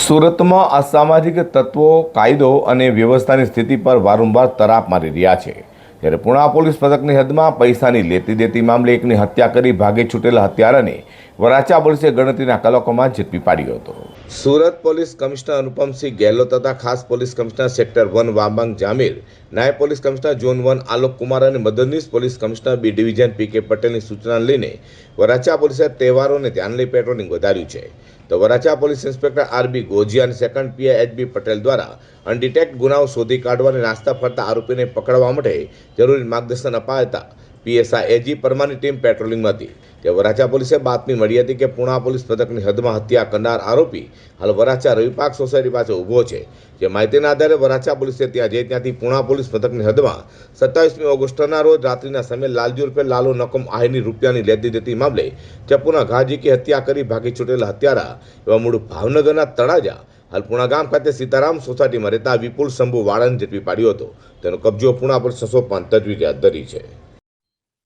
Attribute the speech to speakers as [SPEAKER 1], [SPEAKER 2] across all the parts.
[SPEAKER 1] સુરતમાં અસામાજિક તત્વો કાયદો અને વ્યવસ્થાની સ્થિતિ પર વારંવાર તરાપ મારી રહ્યા છે. જ્યારે પુણા પોલીસ પથકની હદમાં પૈસાની લેતી દેતી મામલે એકની હત્યા કરી ભાગે છૂટેલા હત્યારાને વરાછા પોલીસે ગણતરીના કલાકોમાં ઝડપી પાડ્યો હતો. સુરત પોલીસ કમિશનર અનુપમસિંહ ગેહલોત તથા ખાસ police commissioner sector one Vamang Jamir, નાયબ police commissioner zone one Alok Kumar અને મદદનીશ police commissioner B division P K પટેલની સૂચના લઈને વરાછા પોલીસે તહેવારોને ધ્યાન લઈ પેટ્રોલિંગ વધાર્યું છે. તો Varachha police inspector RB Goji અને સેકન્ડ પીઆઈ એચબી પટેલ દ્વારા અનડિટેક્ટ ગુનાઓ શોધી કાઢવા અને નાસ્તા ફરતા આરોપીને પકડવા માટે જરૂરી માર્ગદર્શન અપાતા પીએસઆઈ એજી પરમાની ટીમ પેટ્રોલિંગમાં હતી તે વરાછા પોલીસે બાતમી મળી હતી કે પુણા પોલીસ પથકની હદમાં હત્યા કરનાર આરોપી હાલ વરાછા રવિપાક સોસાયટી પાસે ઊભો છે. જે માહિતીના આધારે વરાછા પોલીસે ત્યાં જઈ ત્યાંથી પુણા પોલીસ પથકની હદમાં સત્તાવીસમી ઓગસ્ટના રોજ રાત્રિના સમયે લાલજી રૂપે લાલુ નકમ આહીની રૂપિયાની લેતી દેતી મામલે ચપ્પુના ઘાજીકી હત્યા કરી ભાગી છૂટેલા હત્યારા એવા મૂળ ભાવનગરના તળાજા હાલ પુણા ગામ ખાતે સીતારામ સોસાયટીમાં રહેતા વિપુલ શંભુ વાળાને ઝડપી પાડ્યો હતો તેનો કબજો પુણા પર છસો પાંચ તજવીજ હાથ ધરી છે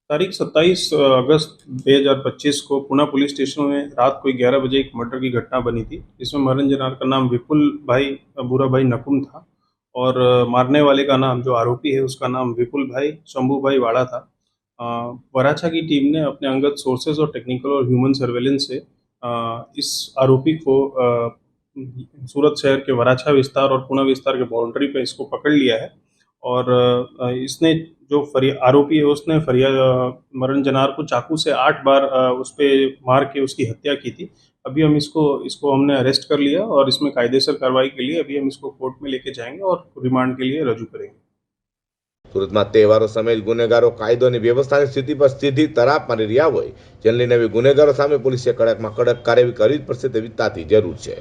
[SPEAKER 2] तारीख 27 अगस्त 2025 को पुणे पुलिस स्टेशन में रात को 11 बजे एक मर्डर की घटना बनी थी जिसमें मरण जनार का नाम विपुल भाई बुरा भाई नकुम था और अ, मारने वाले का नाम जो आरोपी है उसका नाम विपुल भाई शंभू भाई वाड़ा था अ, वराछा की टीम ने अपने अंगत सोर्सेज और टेक्निकल और ह्यूमन सर्वेलेंस से अ, इस आरोपी को अ, सूरत शहर के वराछा विस्तार और पुणे विस्तार के बाउंड्री पे इसको पकड़ लिया है और अ, इसने जो फरिया आरोपी है उसने फरिया अ, मरण जनार को चाकू से आठ बार अ, उस पे मार के उसकी हत्या की थी अभी हम इसको इसको हमने अरेस्ट कर लिया और इसमें कायदेसर कार्रवाई के लिए अभी हम इसको कोर्ट में लेके जाएंगे और रिमांड के लिए रजू करेंगे
[SPEAKER 1] સુરતમાં તહેવારો સમયે જ ગુનેગારો કાયદો અને વ્યવસ્થાની સ્થિતિ પર સીધી તરાપ મારી રહ્યા હોય જેને લઈને હવે ગુનેગારો સામે પોલીસે કડકમાં કડક કાર્યવાહી કરવી જ પડશે તેવી તાતી જરૂર છે